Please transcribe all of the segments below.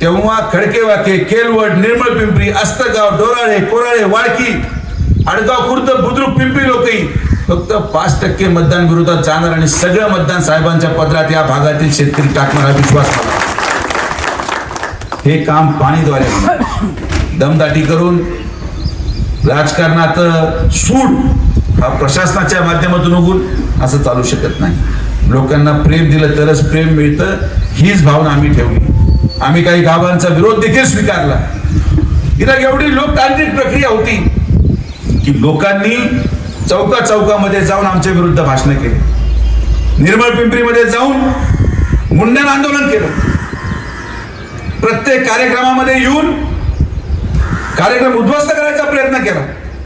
तेव्हा खडकेवाके केलवड निर्मळ पिंपरी अस्तगाव डोराळे कोराळे वाळकी आडगाव खुर्द बुद्रुक पिंपरी लोकही फक्त पाच टक्के मतदान विरोधात जाणार आणि सगळं मतदान साहेबांच्या पदरात या भागातील शेतकरी टाकणार विश्वास. मला हे काम पाणीद्वारे दमदाटी करून राजकारणात सूड हा प्रशासनाच्या माध्यमातून उघडून असं चालू शकत नाही. लोकांना प्रेम दिलं तरच प्रेम मिळतं हीच भावना आम्ही ठेवली. आम्ही काही गावांचा विरोध देखील स्वीकारला. इथं एवढी लोकतांत्रिक प्रक्रिया होती की लोकांनी चौका चौकामध्ये जाऊन आमच्या विरुद्ध भाषण केली. निर्मळ पिंपरीमध्ये जाऊन मुंडन आंदोलन केलं. प्रत्येक कार्यक्रमामध्ये येऊन कार्यक्रम उद्ध्वस्त करायचा प्रयत्न केला.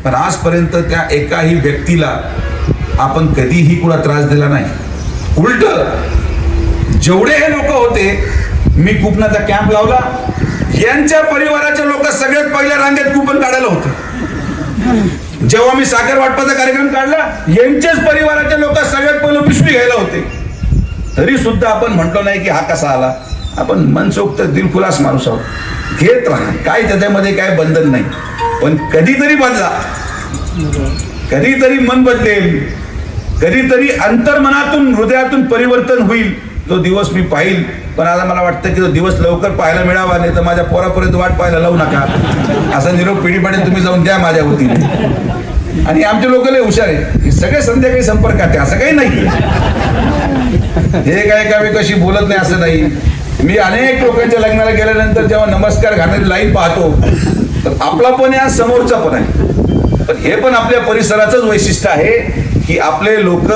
पण आजपर्यंत त्या एकाही व्यक्तीला आपण कधीही कुणा त्रास दिला नाही. उलट जेवढे हे लोक होते मी कुपनाचा कॅम्प लावला. यांच्या परिवाराच्या लोक सगळ्यात पहिल्या रांगेत कुपन काढायला होते. जेव्हा मी साखर वाटपाचा कार्यक्रम काढला यांच्याच परिवाराच्या लोक सगळ्यात पहिलं पिशवी घ्यायला होते. तरी सुद्धा आपण म्हटलो नाही की हा कसा आला. आपण मनसोक्त दिलखुलास माणूस आहोत. घेत राहा. काय त्याच्यामध्ये काय बंधन नाही. पण कधीतरी बदला. कधीतरी मन बदलेल. कधीतरी अंतर्मनातून हृदयातून परिवर्तन होईल. तो दिवस मी पाहिल. पण आता मला वाटतं की तो दिवस लवकर पाहायला मिळावा नाही तर माझ्या पोरापर्यंत वाट पाहायला लावू नका. असा निरोप पिढीपाडी तुम्ही जाऊन द्या माझ्या वतीने. आणि आमचे लोक लय हुशार आहे हे सगळे संध्याकाळी संपर्कात आहे असं काही नाही हे काय का मी कशी बोलत नाही असं नाही. मी अनेक लोकांच्या लग्नाला गेल्यानंतर जेव्हा नमस्कार घालणारी लाईन पाहतो तर आपला पण या समोरचा पण आहे. पण हे पण आपल्या परिसराचंच वैशिष्ट्य आहे की आपले लोक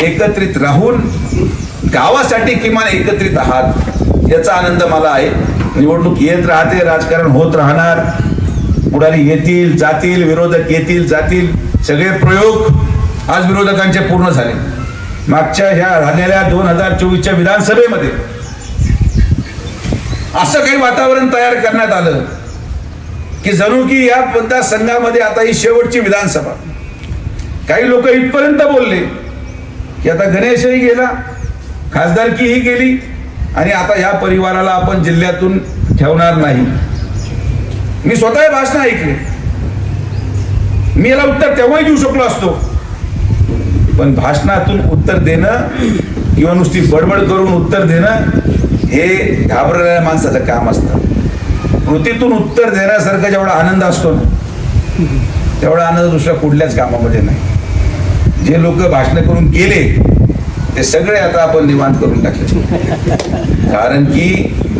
एकत्रित राहून गावासाठी किमान एकत्रित आहात. याचा आनंद मला आहे. निवडणूक येत राहते राजकारण होत राहणार. पुढारी येतील जातील विरोधक येतील जातील. सगळे प्रयोग आज विरोधकांचे पूर्ण झाले. मागच्या ह्या राहिलेल्या दोन हजार चोवीसच्या विधानसभेमध्ये असं काही वातावरण तयार करण्यात आलं की जणू की या मतदारसंघामध्ये आता ही शेवटची विधानसभा. काही लोक इथपर्यंत बोलले की आता गणेशही गेला. खासदारकी ही गेली आणि आता या परिवाराला आपण जिल्ह्यातून ठेवणार नाही. मी स्वतः भाषण ऐकले. मी याला उत्तर तेव्हाही देऊ शकलो असतो. पण भाषणातून उत्तर देणं किंवा नुसती बडबड करून उत्तर देणं हे घाबरलेल्या माणसाचं काम असतं. कृतीतून उत्तर देण्यासारखा जेवढा आनंद असतो ना तेवढा आनंद दुसऱ्या कुठल्याच कामामध्ये नाही. जे लोक भाषण करून गेले ते सगळे आता आपण निवांत करून टाकले. कारण की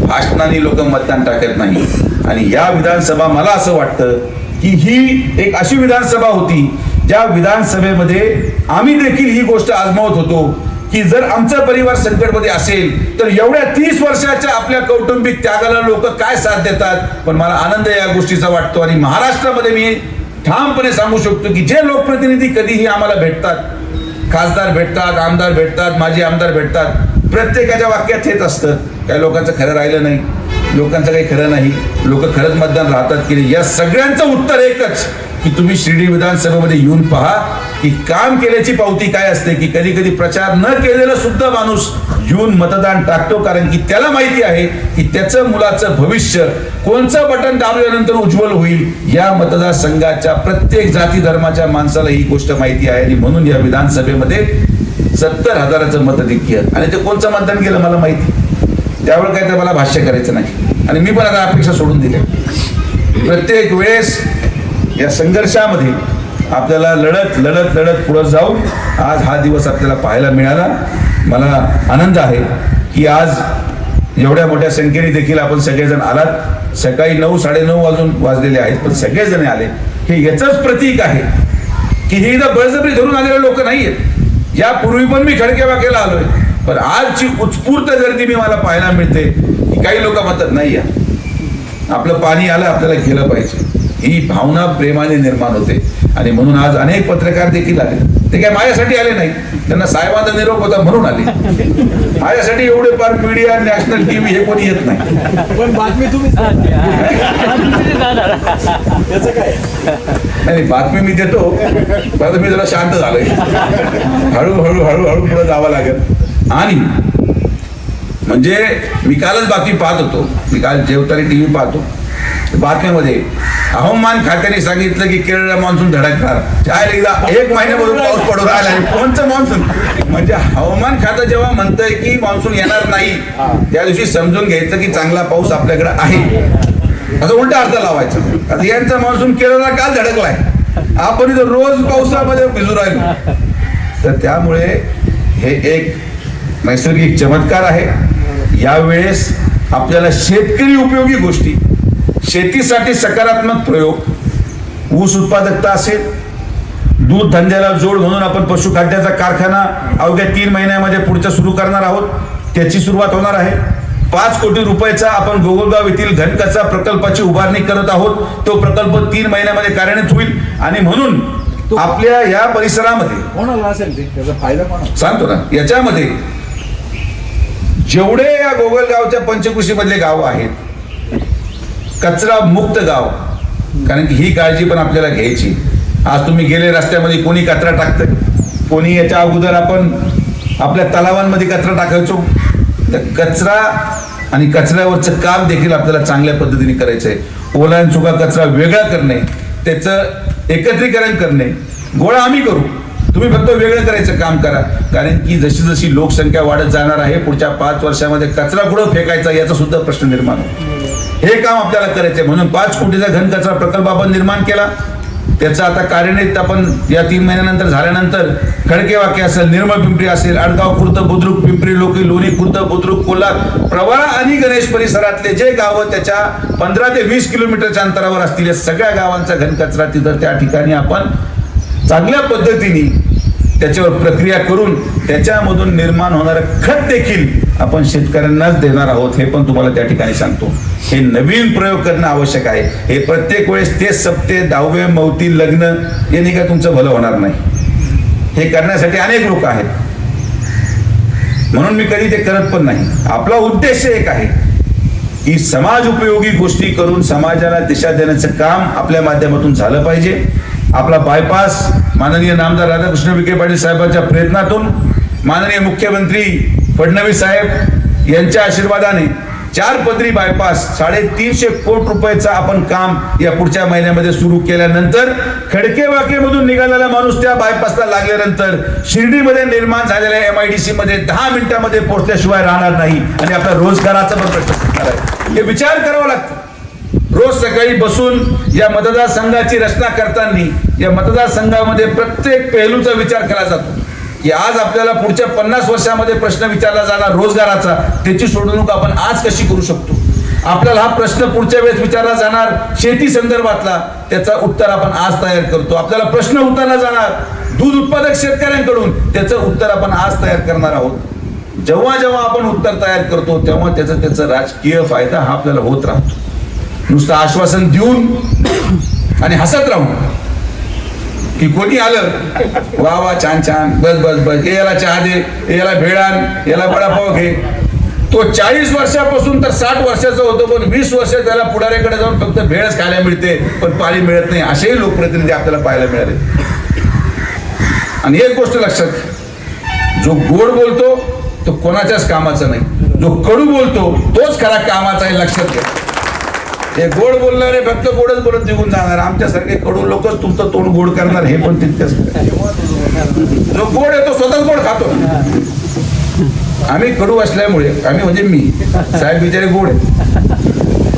भाषणाने लोक मतदान टाकत नाही. आणि या विधानसभा मला असं वाटतं की ही एक अशी विधानसभा होती ज्या विधानसभेमध्ये आम्ही देखील ही गोष्ट आजमावत होतो की जर आमचा परिवार संकटमध्ये असेल तर एवढ्या तीस वर्षाच्या आपल्या कौटुंबिक त्यागाला लोक काय साथ देतात? पण मला आनंद या गोष्टीचा वाटतो. आणि महाराष्ट्रामध्ये मी ठामपणे सांगू शकतो की जे लोकप्रतिनिधी कधीही आम्हाला भेटतात खासदार भेटतात आमदार भेटतात माजी आमदार भेटतात. प्रत्येकाच्या वाक्यात हेच असतं. काही लोकांचं खरं राहिलं नाही. लोकांचं काही खरं नाही. लोक खरंच मतदान राहतात की नाही? या सगळ्यांचं उत्तर एकच की तुम्ही शिर्डी विधानसभेमध्ये येऊन पहा की काम केल्याची पावती काय असते की कधी कधी प्रचार न केलेला सुद्धा माणूस येऊन मतदान टाकतो कारण की त्याला माहिती आहे की त्याचं मुलाचं भविष्य कोणचं बटन दाबल्यानंतर उज्ज्वल होईल या मतदारसंघाच्या प्रत्येक जाती धर्माच्या माणसाला ही गोष्ट माहिती आहे. आणि म्हणून या विधानसभेमध्ये सत्तर हजाराचं मतधिक्य आणि ते कोणचं मतदान केलं मला माहिती? त्यावर काय तर मला भाष्य करायचं नाही. आणि मी पण आता अपेक्षा सोडून दिल्या. प्रत्येक वेळेस या संघर्षामध्ये आपल्याला लढत लढत लढत पुढं जाऊन आज हा दिवस आपल्याला पाहायला मिळाला. मला आनंद आहे की आज एवढ्या मोठ्या संख्येने देखील आपण सगळेजण आलात. सकाळी नऊ साडेनऊ वाजून वाजलेले आहेत पण सगळेजण आले. हे याचंच प्रतीक आहे की हे इथं बळजबरी धरून आलेले लोक नाही आहेत यापूर्वी पण मी खडके वाकेला आलोय. पण आजची उत्स्फूर्त गर्दी मी मला पाहायला मिळते की काही लोक म्हणतात नाही या आपलं पाणी आलं आपल्याला गेलं पाहिजे. ही भावना प्रेमाने निर्माण होते. आणि म्हणून आज अनेक पत्रकार देखील आले. ते काय माझ्यासाठी आले नाही. त्यांना साहेबांचा निरोप होता म्हणून आले. माझ्यासाठी एवढे फार मीडिया नॅशनल टीव्ही हे कोणी येत नाही. पण बातमी तुम्ही नाही बातमी मी देतो. पण आता मी जरा शांत झालोय. हळूहळू हळूहळू पुढे जावं लागेल. आणि म्हणजे मी कालच बातमी पाहत होतो. मी काल जेवताना टी व्ही पाहतो. बातमीमध्ये हवामान खात्याने सांगितलं की केरळला मान्सून धडकणार एकदा एक महिन्यामधून पाऊस पडू राहिला. कोणचं मान्सून म्हणजे हवामान खातं जेव्हा म्हणतंय की मान्सून येणार नाही त्या दिवशी समजून घ्यायचं की चांगला पाऊस आपल्याकडे आहे. असं उलटा अर्थ लावायचं. आता यांचा मान्सून केरळला काल धडकलाय. आपण इथं रोज पावसामध्ये भिजू राहिलो. तर त्यामुळे हे एक नैसर्गिक चमत्कार आहे. यावेळेस आपल्याला शेतकरी उपयोगी गोष्टी. शेतीसाठी सकारात्मक प्रयोग. ऊस उत्पादकता असेल. दूध धंद्याला जोड म्हणून आपण पशुखाद्याचा कारखाना अवघ्या तीन महिन्यामध्ये पुढच्या सुरू करणार आहोत. त्याची सुरुवात होणार आहे. पाच कोटी रुपयाचा आपण गोगलगाव येथील घनकचरा प्रकल्पाची उभारणी करत आहोत. तो प्रकल्प तीन महिन्यामध्ये कार्यान्वित होईल. आणि म्हणून आपल्या या परिसरामध्ये सांगतो ना. याच्यामध्ये जेवढे या गोगलगावच्या पंचकृषी मधले गाव आहेत कचरा मुक्त गाव. कारण की ही काळजी पण आपल्याला घ्यायची. आज तुम्ही गेले रस्त्यामध्ये कोणी कचरा टाकतं कोणी याच्या अगोदर आपण आपल्या तलावांमध्ये कचरा टाकायचो? तर कचरा आणि कचऱ्यावरचं काम देखील आपल्याला चांगल्या पद्धतीने करायचं आहे ओला आणि सुका कचरा वेगळा करणे त्याचं एकत्रीकरण करणे गोळा आम्ही करू. तुम्ही फक्त वेगळं करायचं काम करा. कारण की जशी जशी लोकसंख्या वाढत जाणार आहे पुढच्या पाच वर्षामध्ये कचरा कुठं फेकायचा याचा सुद्धा प्रश्न निर्माण हे काम आपल्याला करायचंय. म्हणून पाच कोटीचा घन कचरा प्रकल्प आपण निर्माण केला. त्याचा आता कार्यान्वित आपण या तीन महिन्यानंतर झाल्यानंतर खडके वाके असेल निर्मळ पिंपरी असेल अडगाव खुर्द बुद्रुक पिंपरी लोकी लोणी खुर्द बुद्रुक कोल्हार प्रवाळा आणि गणेश परिसरातले जे गावं त्याच्या पंधरा ते वीस किलोमीटरच्या अंतरावर असतील या सगळ्या गावांचा घनकचरा तिथं त्या ठिकाणी आपण चांगल्या पद्धतीने त्याच्यावर प्रक्रिया करून त्याच्यामधून निर्माण होणारं खत देखील आपण शेतकऱ्यांनाच देणार आहोत हे पण तुम्हाला त्या ठिकाणी सांगतो. हे नवीन प्रयोग करणं आवश्यक आहे. हे प्रत्येक वेळेस तेच सप्ते दहावे मवती लग्न यांनी काय तुमचं भलं होणार नाही. हे करण्यासाठी अनेक लोक आहेत. म्हणून मी कधी ते करत पण नाही. आपला उद्देश एक आहे की समाज उपयोगी गोष्टी करून समाजाला दिशा देण्याचं काम आपल्या माध्यमातून झालं पाहिजे. आपला बायपास माननीय नामदार राधाकृष्ण विखे पाटील साहेबांच्या प्रयत्नातून माननीय मुख्यमंत्री फडणवीस साहेब यांच्या आशीर्वादाने चार पदरी बायपास साडेतीनशे कोटी रुपयाचा आपण काम या पुढच्या महिन्यामध्ये सुरू केल्यानंतर खडकेवाकेमधून निघालेला माणूस त्या बायपासला लागल्यानंतर शिर्डीमध्ये निर्माण झालेल्या एम आय डी सी मध्ये दहा मिनिटांमध्ये पोहोचल्याशिवाय राहणार नाही. आणि आपल्या रोजगाराचा पण प्रश्न सुटणार आहे. हे विचार करावा लागतो. रोज सकाळी बसून या मतदारसंघाची रचना करताना या मतदारसंघामध्ये प्रत्येक पेहलूचा विचार केला जातो. की आज आपल्याला पुढच्या पन्नास वर्षामध्ये प्रश्न विचारला जाणार रोजगाराचा त्याची सोडवणूक आपण आज कशी करू शकतो? आपल्याला हा प्रश्न पुढच्या वेळेस विचारला जाणार शेती संदर्भातला त्याचा उत्तर आपण आज तयार करतो. आपल्याला प्रश्न उतरला जाणार दूध उत्पादक शेतकऱ्यांकडून त्याचं उत्तर आपण आज तयार करणार आहोत. जेव्हा जेव्हा आपण उत्तर तयार करतो तेव्हा त्याचा त्याचा राजकीय फायदा हा आपल्याला होत राहतो. नुसतं आश्वासन देऊन आणि हसत राहून की कोणी आलं? वा वा छान छान. बस बस बस. याला चहा दे. याला भेळ आण. याला वडापाव घे. तो चाळीस वर्षापासून तर साठ वर्षाचा होतो पण वीस वर्ष त्याला पुढाऱ्याकडे जाऊन फक्त भेळच खायला मिळते पण पाणी मिळत नाही. असेही लोकप्रतिनिधी आपल्याला पाहायला मिळाले. आणि एक गोष्ट लक्षात जो गोड बोलतो तो कोणाच्याच कामाचा नाही. जो कडू बोलतो तोच खरा कामाचा आहे लक्षात घ्या हे गोड बोलणारे फक्त गोडच बोलत निघून जाणार. आमच्यासारखे कडू लोकच तुमचं तोंड गोड करणार हे पण तितकंच जो गोड आहे तो स्वतःच गोड खातो. आम्ही कडू असल्यामुळे आम्ही म्हणजे मी. साहेब बिचारे गोड आहे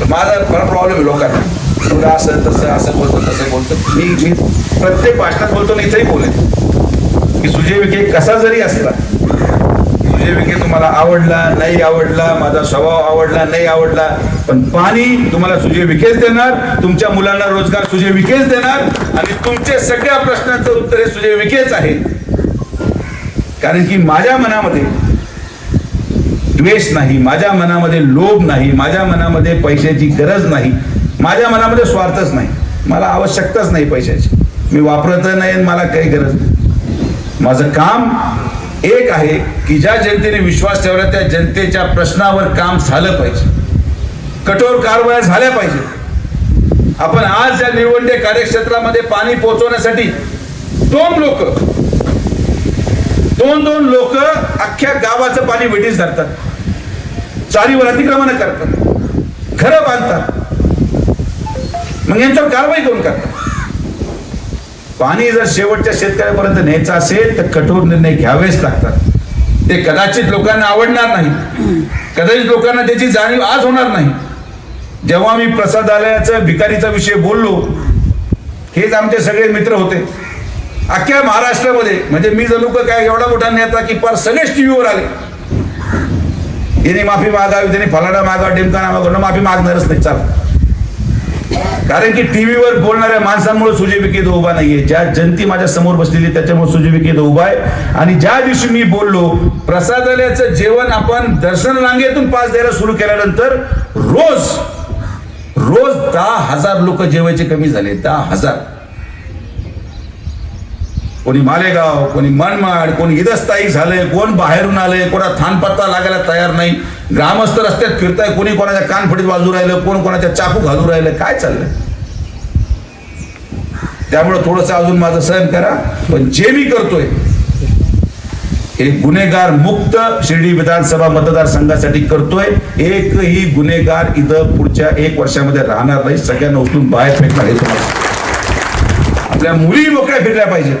माझा फार प्रॉब्लेम आहे लोकांना. तुला असं तसं असं बोलतो तसं बोलतो. मी मी प्रत्येक भाषणात बोलतो ना इथंही बोलेन. की सुजय विखे कसा जरी असला जे विखे तुम्हाला आवडला नाही आवडला माझा स्वभाव आवडला नाही आवडला पण पाणी तुम्हाला सुजय विकेच देणार तुमच्या मुलांना रोजगार सुजय विकेच देणार आणि तुमचे सगळ्या प्रश्नांचं उत्तर हे सुजय विकेच आहे कारण की माझ्या मनामध्ये द्वेष नाही माझ्या मनामध्ये लोभ नाही माझ्या मनामध्ये पैशाची गरज नाही माझ्या मनामध्ये स्वार्थच नाही मला आवश्यकताच नाही पैशाची. मी वापरत नाही आणि मला काही गरज नाही. माझं काम एक आहे की ज्या जनतेने विश्वास ठेवला त्या जनतेच्या प्रश्नावर काम झालं पाहिजे. कठोर कारवाया झाल्या पाहिजे आपण आज या निवडणे कार्यक्षेत्रामध्ये पाणी पोहोचवण्यासाठी दोन लोक दोन दोन लोक अख्ख्या गावाचं पाणी वेटीस धरतात. चारीवर अतिक्रमण करतात. घरं बांधतात. मग यांच्यावर कारवाई कोण करतात? पाणी जर शेवटच्या शेतकऱ्यापर्यंत न्यायचं असेल तर कठोर निर्णय घ्यावेच लागतात. ते कदाचित लोकांना आवडणार नाही. कदाचित लोकांना त्याची जाणीव आज होणार नाही. जेव्हा मी प्रसादालयाचं भिकारीचा विषय बोललो हेच आमचे सगळे मित्र होते. अख्ख्या महाराष्ट्रामध्ये म्हणजे मी जणू लोक काय एवढा मोठा नेता की पार सगळेच टीव्हीवर आले. यांनी माफी मागावी त्यांनी फलाडा मागावा डेमकाना मागवणं माफी मागणारच नाही. चाल. कारण की टीव्हीवर बोलणाऱ्या माणसांमुळे सुजय उभा नाहीये. ज्या जनती माझ्यासमोर बसलेली त्याच्यामुळे सुजय उभा आहे. आणि ज्या दिवशी मी बोललो प्रसादालयाचं जेवण आपण दर्शन रांगेतून पास द्यायला सुरू केल्यानंतर रोज रोज दहा हजार लोक जेवायचे कमी झाले दहा हजार. कोणी मालेगाव कोणी मनमाड कोणी इदस्थायिक झालंय कोण बाहेरून आलंय कोणा थानपत्ता लागायला तयार नाही. ग्रामस्थ रस्त्यात फिरताय कोणी कोणाच्या कानफडीत बाजू राहिलं कोण कोणाच्या चाकू घालू राहिलं काय चाललंय? त्यामुळे थोडंसं अजून माझं सहन करा पण जे मी करतोय हे गुन्हेगार मुक्त शिर्डी विधानसभा मतदारसंघासाठी करतोय. एकही गुन्हेगार इथं पुढच्या एक वर्षामध्ये राहणार नाही. सगळ्यांना उचलून बाहेर फेकणार हे तुम्हाला. आपल्या मुली मोकळ्या फिरल्या पाहिजेत.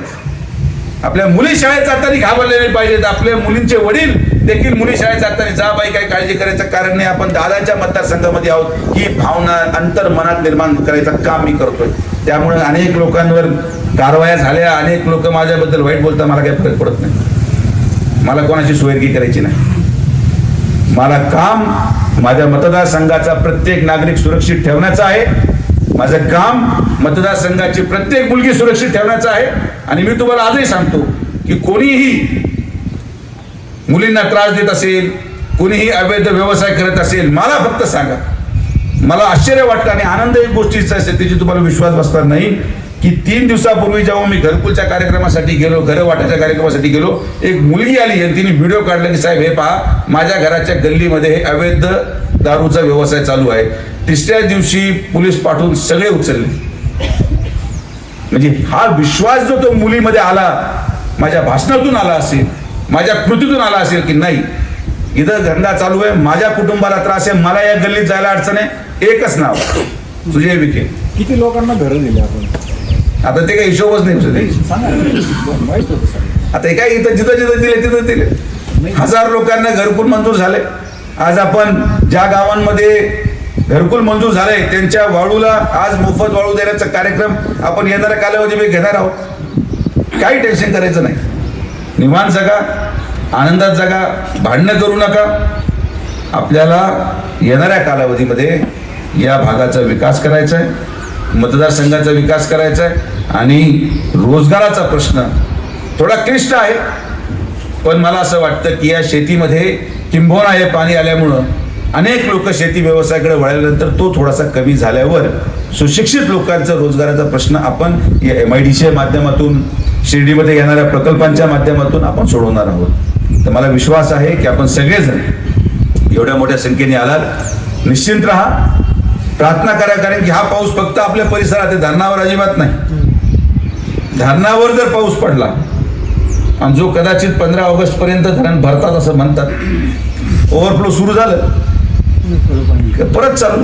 आपल्या मुली शाळेत जाताना घाबरले नाही पाहिजेत. आपल्या मुलींचे वडील देखील मुली शाळेत जाताना जा बाई काही काळजी करायचं? कारण नाही आपण दादाच्या मतदारसंघामध्ये आहोत. ही भावना अंतर मनात निर्माण करायचं काम मी करतोय. त्यामुळे अनेक लोकांवर कारवाया झाल्या. अनेक लोक माझ्याबद्दल वाईट बोलतात. मला काही फरक पडत नाही. मला कोणाची सोयरगी करायची नाही. मला काम माझ्या मतदारसंघाचा प्रत्येक नागरिक सुरक्षित ठेवण्याचा आहे. माझं काम मतदारसंघाची प्रत्येक मुलगी सुरक्षित ठेवण्याचं आहे. आणि मी तुम्हाला आजही सांगतो की कोणीही मुलींना त्रास देत असेल कोणीही अवैध व्यवसाय करत असेल मला फक्त सांगा. मला आश्चर्य वाटतं आणि आनंद एक गोष्टीचा असेल त्याची तुम्हाला विश्वास बसणार नाही की तीन दिवसापूर्वी जेव्हा मी घरकुलच्या कार्यक्रमासाठी गेलो घर वाटाच्या कार्यक्रमासाठी गेलो एक मुलगी आली आणि तिने व्हिडिओ काढला की साहेब हे पहा माझ्या घराच्या गल्लीमध्ये हे अवैध दारूचा व्यवसाय चालू आहे. तिसऱ्या दिवशी पोलीस पाठवून सगळे उचलले. म्हणजे हा विश्वास जो तो मुलीमध्ये आला माझ्या भाषणातून आला असेल माझ्या कृतीतून आला असेल की नाही इथं धंदा चालू आहे माझ्या कुटुंबाला त्रास आहे मला या गल्लीत जायला अडचण आहे एकच नाव सुजय विखे. किती लोकांना घरं दिली आपण? आता ते काही हिशोबच नाही आता हे काय इथं जिथं जिथं दिले तिथं दिले. हजार लोकांना घरकुल मंजूर झाले. आज आपण ज्या गावांमध्ये घरकुल मंजूर झाले त्यांच्या वाळूला आज मोफत वाळू देण्याचा कार्यक्रम आपण येणाऱ्या कालावधीमध्ये घेणार आहोत. काही टेन्शन करायचं नाही. निवांत जगा आनंदात जगा भांडणं करू नका. आपल्याला येणाऱ्या कालावधीमध्ये या भागाचा विकास करायचा आहे मतदारसंघाचा विकास करायचा आहे आणि रोजगाराचा प्रश्न थोडा क्लिष्ट आहे. पण मला असं वाटतं की या शेतीमध्ये किंबोना हे पाणी आल्यामुळं अनेक लोक शेती व्यवसायाकडे वळल्यानंतर तो थोडासा कमी झाल्यावर सुशिक्षित लोकांचा रोजगाराचा प्रश्न आपण या एम आय डीच्या माध्यमातून शिर्डीमध्ये येणाऱ्या प्रकल्पांच्या माध्यमातून आपण सोडवणार आहोत. तर मला विश्वास आहे की आपण सगळेजण एवढ्या मोठ्या संख्येने आलात. निश्चिंत राहा. प्रार्थना करा कारण की हा पाऊस फक्त आपल्या परिसरात आहे. धरणावर अजिबात नाही. धरणावर जर पाऊस पडला आणि जो कदाचित पंधरा ऑगस्ट पर्यंत धरण भरतात असं म्हणतात ओव्हरफ्लो सुरू झालं. परत चालू.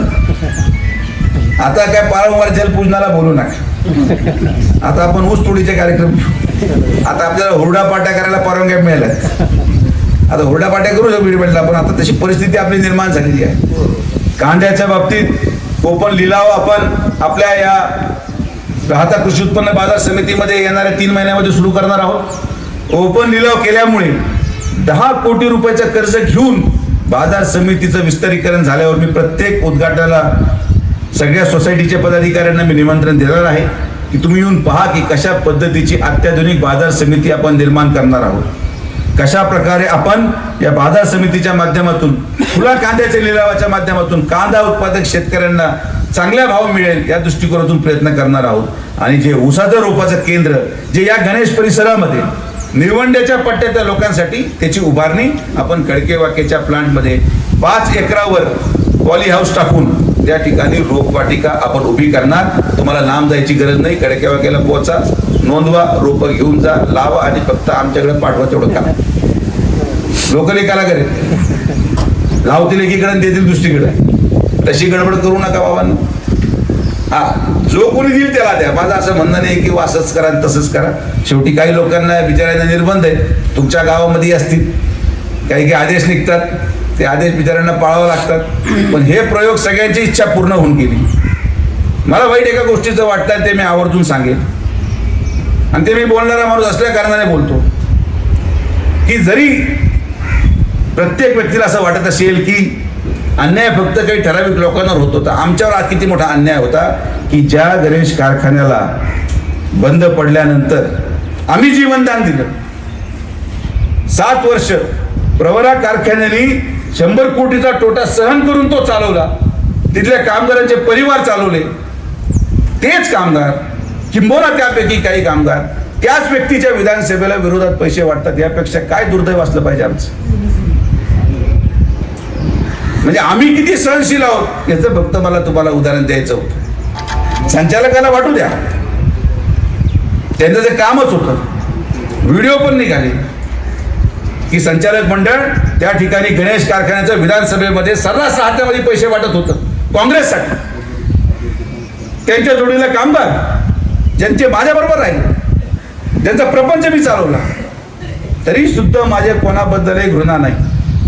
आता काय पारंवार जलपूजनाला बोलू नका. आता आपण ऊस तोडीचे कार्यक्रम आता आपल्याला हुरडा पाट्या करायला परवानग्या मिळाल्या आता हुरडा पाट्या करू शकतो भेटला पण आता तशी परिस्थिती आपली निर्माण झालेली आहे. कांद्याच्या बाबतीत कोपण लिलाव आपण आपल्या या राहता कृषी उत्पन्न बाजार समितीमध्ये येणाऱ्या तीन महिन्यामध्ये सुरू करणार आहोत. ओपन लिलाव केल्यामुळे दहा कोटी रुपयाचं कर्ज घेऊन बाजार समितीचं विस्तारीकरण झाल्यावर मी प्रत्येक उद्घाटनाला सगळ्या सोसायटीच्या पदाधिकाऱ्यांना मी निमंत्रण देणार आहे की तुम्ही येऊन पहा की कशा पद्धतीची अत्याधुनिक बाजार समिती आपण निर्माण करणार आहोत. कशा प्रकारे आपण या बाजार समितीच्या माध्यमातून फुला कांद्याच्या लिलावाच्या माध्यमातून कांदा उत्पादक शेतकऱ्यांना चांगला भाव मिळेल या दृष्टिकोनातून प्रयत्न करणार आहोत. आणि जे उसाचं रोपाचं केंद्र जे या गणेश परिसरामध्ये निळवंड्याच्या पट्ट्यातल्या लोकांसाठी त्याची उभारणी आपण खडके प्लांटमध्ये पाच एकरावर पॉली हाऊस टाकून त्या ठिकाणी रोपवाटिका आपण उभी करणार. तुम्हाला लांब जायची गरज नाही. कडक्या वाक्याला पोहोचा नोंदवा रोपं घेऊन जा लावा आणि फक्त आमच्याकडे पाठवा तेवढं काम लोकल एकाला करेल. लावतील एकीकडे देतील दुसरीकडे. तशी गडबड करू नका बाबांना. हा जो कोणी देईल त्याला द्या. माझं असं म्हणणं नाही की असंच करा तसंच करा. शेवटी काही लोकांना बिचाऱ्यांना निर्बंध आहे. तुमच्या गावामध्ये असतील. काही काही आदेश निघतात. ते आदेश बिचाऱ्यांना पाळावं लागतात. पण हे प्रयोग सगळ्यांची इच्छा पूर्ण होऊन गेली. मला वाईट एका गोष्टीचं वाटतं ते मी आवर्जून सांगेन आणि ते मी बोलणारा माणूस असल्या कारणाने बोलतो. की जरी प्रत्येक व्यक्तीला असं वाटत असेल की अन्याय फक्त काही ठराविक लोकांवर होत होता. आमच्यावर आज किती मोठा अन्याय होता की ज्या गणेश कारखान्याला बंद पडल्यानंतर आम्ही जीवनदान दिलं. सात वर्ष प्रवरा कारखान्याने शंभर कोटीचा तोटा सहन करून तो चालवला. तिथल्या कामगारांचे परिवार चालवले. तेच कामगार किंबोना त्यापैकी काही कामगार. त्याच व्यक्तीच्या विधानसभेला विरोधात पैसे वाटतात यापेक्षा काय दुर्दैव असलं पाहिजे आमचं? म्हणजे आम्ही किती सहनशील आहोत? याचं फक्त मला तुम्हाला उदाहरण द्यायचं होतं. संचालकाला वाटू द्या. त्यांचं ते कामच होतं. व्हिडिओ पण निघाले. की संचालक मंडळ त्या ठिकाणी गणेश कारखान्याचं विधानसभेमध्ये सर्रास हातामध्ये पैसे वाटत होतं. काँग्रेससाठी. त्यांच्या जोडीला कामगार. ज्यांचे माझ्याबरोबर राहिले. ज्यांचा प्रपंच मी चालवला. तरी सुद्धा माझ्या कोणाबद्दलही घृणा नाही.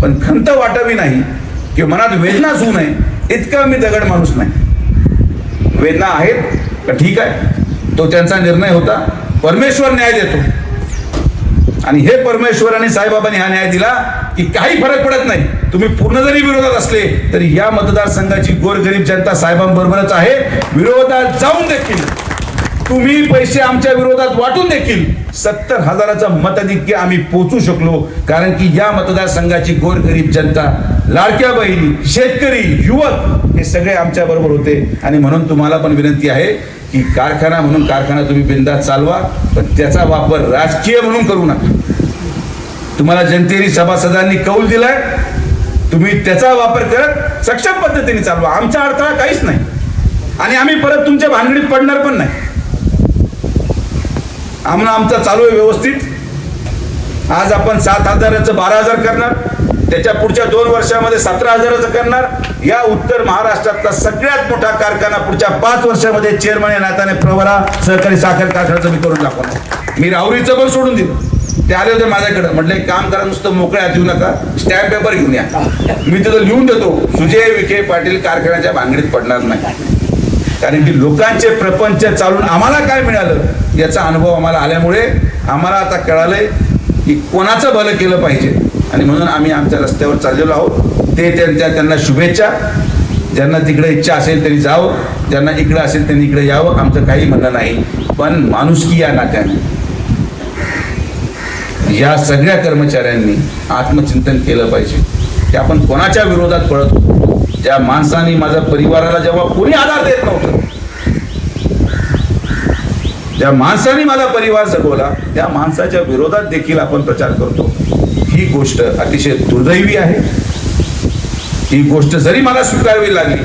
पण खंत वाटावी नाही. किंवा मनात वेदना होऊ नये इतका मी दगड माणूस नाही. वेदना आहेत तर ठीक आहे. तो त्यांचा निर्णय होता. परमेश्वर न्याय देतो. आणि हे परमेश्वर आणि साईबाबांनी हा न्याय दिला की काही फरक पडत नाही. तुम्ही पूर्ण जरी विरोधात असले तरी या मतदारसंघाची गोरगरीब जनता साहेबांबरोबरच आहे. विरोधात जाऊन देखील तुम्ही पैसे आमच्या विरोधात वाटून देखील सत्तर हजाराचं मताधिक्य आम्ही पोचू शकलो. कारण की या मतदारसंघाची गोरगरीब जनता लाडक्या बहिणी शेतकरी युवक हे सगळे आमच्या बरोबर होते. आणि म्हणून तुम्हाला पण विनंती आहे की कारखाना म्हणून कारखाना तुम्ही बिंदात चालवा पण त्याचा वापर राजकीय म्हणून करू नका. तुम्हाला जनतेने सभासदांनी कौल दिलाय तुम्ही त्याचा वापर करत सक्षम पद्धतीने चालवा. आमचा अडथळा काहीच नाही. आणि आम्ही परत तुमच्या भानगडीत पडणार पण नाही. आम्हाला आमचं चालू आहे व्यवस्थित. आज आपण सात हजाराचं बारा हजार करणार. त्याच्या पुढच्या दोन वर्षामध्ये सतरा हजाराचं करणार. या उत्तर महाराष्ट्रातला सगळ्यात मोठा कारखाना पुढच्या पाच वर्षामध्ये चेअरमन या नात्याने प्रवरा सहकारी साखर कारखान्याचं मी करून दाखवणार मी राहुरीचं पण सोडून दिलं. ते आले होते माझ्याकडे. म्हटलं एक काम करा नुसतं मोकळ्या देऊ नका. स्टॅम्प पेपर घेऊन या. मी तिथं लिहून देतो सुजय विखे पाटील कारखान्याच्या भांगडीत पडणार नाही. कारण की लोकांचे प्रपंच चालून आम्हाला काय मिळालं याचा अनुभव आम्हाला आल्यामुळे आम्हाला आता कळालंय की कोणाचं भलं केलं पाहिजे. आणि म्हणून आम्ही आमच्या रस्त्यावर चाललेलो आहोत. ते त्यांच्या त्यांना शुभेच्छा. ज्यांना तिकडे इच्छा असेल त्यांनी जावं. ज्यांना इकडं असेल त्यांनी इकडे यावं. आमचं काही म्हणणं नाही. पण माणुसकी या नात्याने. या सगळ्या कर्मचाऱ्यांनी आत्मचिंतन केलं पाहिजे. की आपण कोणाच्या विरोधात पळत होतो? ज्या माणसाने माझ्या परिवाराला जेव्हा कोणी आधार देत नव्हतं ज्या माणसाने माझा परिवार जगवला त्या माणसाच्या विरोधात देखील आपण प्रचार करतो. ही गोष्ट अतिशय दुर्दैवी आहे. ही गोष्ट जरी मला स्वीकारावी लागली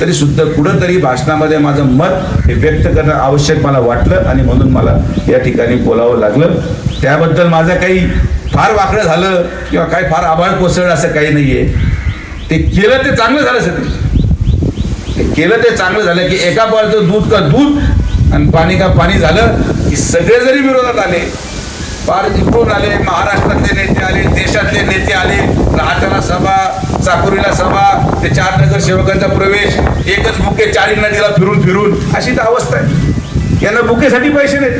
तरी सुद्धा कुठंतरी भाषणामध्ये माझं मत हे व्यक्त करणं आवश्यक मला वाटलं आणि म्हणून मला या ठिकाणी बोलावं लागलं. त्याबद्दल माझं काही फार वाकडं झालं किंवा काही फार आभाळ कोसळलं असं काही नाहीये. ते केलं ते चांगलं झालं सर ते केलं ते चांगलं झालं की एका बाजूचं दूध का दूध आणि पाणी का पाणी झालं की सगळे जरी विरोधात आले फार इकडून आले महाराष्ट्रातले नेते आले देशातले नेते आले राहताना सभा चाकुरीला सभा ते चार नगर सेवकांचा प्रवेश एकच बुके चारी नदीला फिरून फिरून अशी तर अवस्था आहे. यांना बुकेसाठी पैसे नाहीत.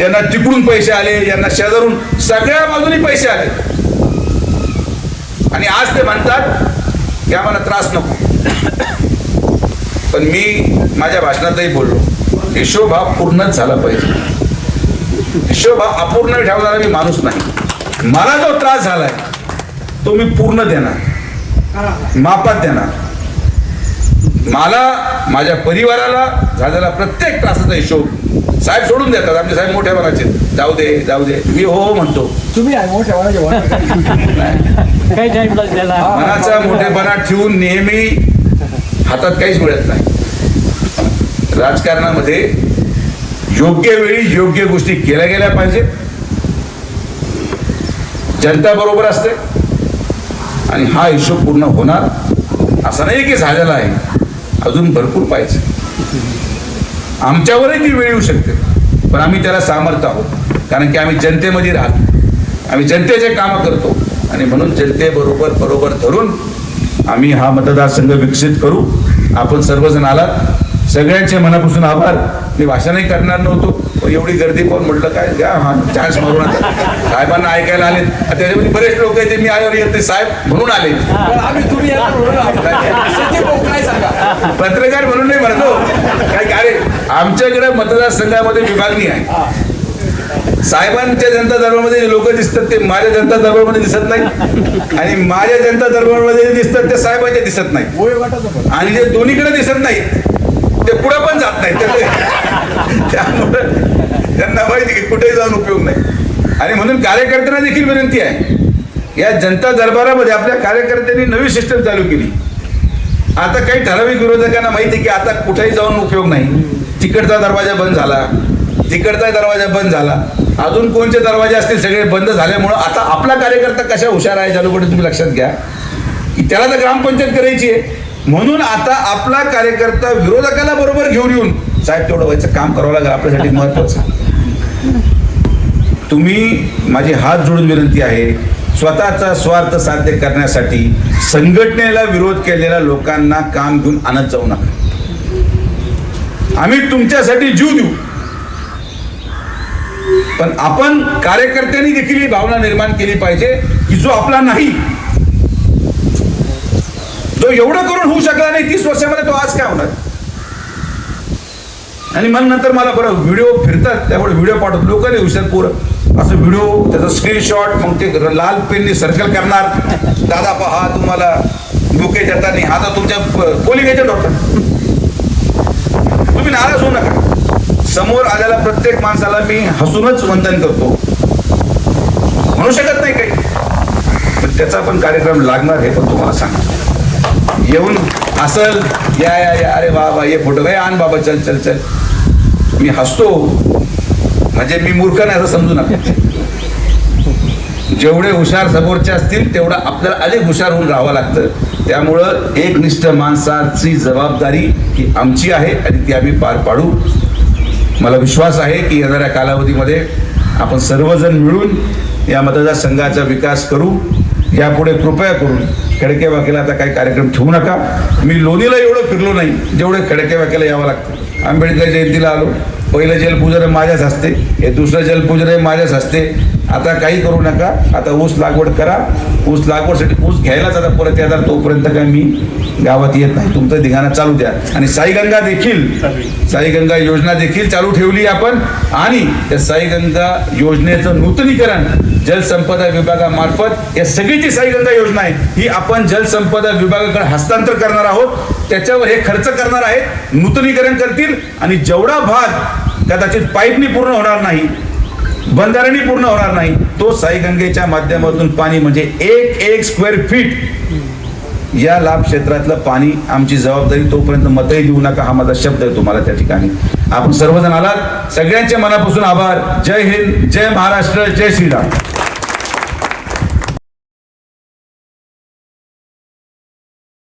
यांना तिकडून पैसे आले यांना शेजारून सगळ्या बाजूनी पैसे आले. आणि आज ते म्हणतात की आम्हाला त्रास नको. पण मी माझ्या भाषणातही बोललो हिशोब हा पूर्णच झाला पाहिजे. हिशोब हा अपूर्ण ठेवणारा मी माणूस नाही. मला जो त्रास झालाय तो मी पूर्ण देणार. मापात देणार. मला माझ्या परिवाराला झालेला प्रत्येक त्रासाचा हिशोब साहेब सोडून देतात. आमचे साहेब मोठ्या मनाचे. जाऊ दे जाऊ दे. मी हो हो म्हणतो. तुम्ही मनाचा मोठेपणा ठेवून नेहमी हातात काहीच मिळत नाही. राजकारणामध्ये योग्य वेळी योग्य गोष्टी केल्या गेल्या पाहिजेत जनता बरोबर असते. आणि हा हिशोब पूर्ण होणार. असं नाही की झालेला आहे. अजून भरपूर पाहिजे. आमच्यावरही ती वेळ येऊ शकते. पण आम्ही त्याला सामर्थ्य आहोत. कारण की आम्ही जनतेमध्ये राहतो. आम्ही जनतेचे कामं करतो. आणि म्हणून जनतेबरोबर बरोबर धरून आम्ही हा मतदारसंघ विकसित करू. आपण सर्वजण आलात. सगळ्यांचे मनापासून आभार. मी भाषणही करणार नव्हतो. एवढी गर्दी पाहून म्हटलं काय? घ्या हा चान्स मारून आता. साहेबांना ऐकायला आले त्याच्यामध्ये बरेच लोक आहेत ते मी आल्यावर येत नाही, साहेब म्हणून आले. पत्रकार म्हणून नाही म्हणतो. काय की अरे आमच्याकडे मतदारसंघामध्ये विभागणी आहे. साहेबांच्या जनता दरबारमध्ये लोक दिसतात ते माझ्या जनता दरबारमध्ये दिसत नाही. आणि माझ्या जनता दरबारमध्ये जे दिसतात ते साहेबांच्या दिसत नाही. आणि जे दोन्हीकडे दिसत नाही ते पुढे पण जात नाही त्यामुळे त्यांना माहिती की कुठेही जाऊन उपयोग नाही. आणि म्हणून कार्यकर्त्यांना देखील विनंती आहे. या जनता दरबारामध्ये आपल्या कार्यकर्त्यांनी नवी सिस्टम चालू केली. आता काही ठराविक विरोधकांना माहिती आहे की आता कुठेही जाऊन उपयोग नाही. तिकडचा दरवाजा बंद झाला. तिकडचा दरवाजा बंद झाला. अजून कोणते दरवाजे असतील सगळे बंद झाल्यामुळं आता आपला कार्यकर्ता कशा हुशार आहे चालूकडे तुम्ही लक्षात घ्या. की त्याला तर ग्रामपंचायत करायची आहे. म्हणून आता आपला कार्यकर्ता विरोधकाला बरोबर घेऊन येऊन साहेब तेवढं व्हायचं काम करावं लागेल आपल्यासाठी महत्वाचं तुम्ही माझी हात जोडून विनंती आहे स्वतःचा स्वार्थ साध्य करण्यासाठी संघटनेला विरोध केलेल्या लोकांना काम घेऊन आणत जाऊ नका. आम्ही तुमच्यासाठी जीव देऊ. पण आपण कार्यकर्त्यांनी देखील ही भावना निर्माण केली पाहिजे की जो आपला नाही एवढं करून होऊ शकला नाही तीस वर्षामध्ये तो आज काय होणार? आणि मग नंतर मला बरं व्हिडिओ फिरतात त्यामुळे व्हिडिओ पाठवत लोक नाही हुशार पोरं. असं व्हिडिओ त्याचा स्क्रीनशॉट मग ते लाल पेनने सर्कल करणार. दादा पहा तुम्हाला बुके देता नाही आता तुमच्या पोलिंग एजंट होता तुम्ही नाराज होऊ नका. समोर आलेल्या प्रत्येक माणसाला मी हसूनच वंदन करतो. म्हणू शकत नाही काही. पण त्याचा पण कार्यक्रम लागणार हे पण तुम्हाला सांगतो. येऊन असल या या या अरे वा वा ये फोटो काय आण बाबा चल चल चल. मी हसतो. म्हणजे मी मूर्ख नाही असं समजू नका. जेवढे हुशार समोरचे असतील तेवढं आपल्याला अधिक हुशार होऊन राहावं लागतं. त्यामुळं एकनिष्ठ माणसाची जबाबदारी ही आमची आहे आणि ती आम्ही पार पाडू. मला विश्वास आहे की येणाऱ्या कालावधीमध्ये आपण सर्वजण मिळून या मतदारसंघाचा विकास करू. यापुढे कृपया करून खडके वाकेला आता काही कार्यक्रम ठेवू नका. मी लोणीला एवढं फिरलो नाही जेवढे खडके वाकेला यावं लागतं. आंबेडकर जयंतीला आलो. पहिलं जलपूजन माझ्याच हस्ते हे दुसरं जलपूजन माझ्याच हस्ते. आता काही करू नका. आता ऊस लागवड करा. ऊस लागवडसाठी ऊस घ्यायलाच आता परत येणार. तोपर्यंत काय मी गावात येत नाही. तुमचं धिगाणा चालू द्या. आणि साईगंगा देखील साईगंगा योजना देखील चालू ठेवली आपण. आणि त्या साईगंगा योजनेचं नूतनीकरण जलसंपदा विभागामार्फत या सगळी जी साईगंगा योजना आहे. ही आपण जलसंपदा विभागाकडे हस्तांतर करणार आहोत. त्याच्यावर हे खर्च करणार आहेत. नूतनीकरण करतील. आणि जेवढा भाग कदाचित पाईपनी पूर्ण होणार नाही बंधारणी पूर्ण होणार नाही. तो साईगंगेच्या माध्यमातून पाणी म्हणजे एक एक स्क्वेअर फीट या लाभ क्षेत्रातलं पाणी आमची जबाबदारी तोपर्यंत मतही देऊ नका हा माझा शब्द आहे तुम्हाला त्या ठिकाणी. आपण सर्वजण आलात. सगळ्यांच्या मनापासून आभार. जय हिंद जय महाराष्ट्र जय श्रीराम.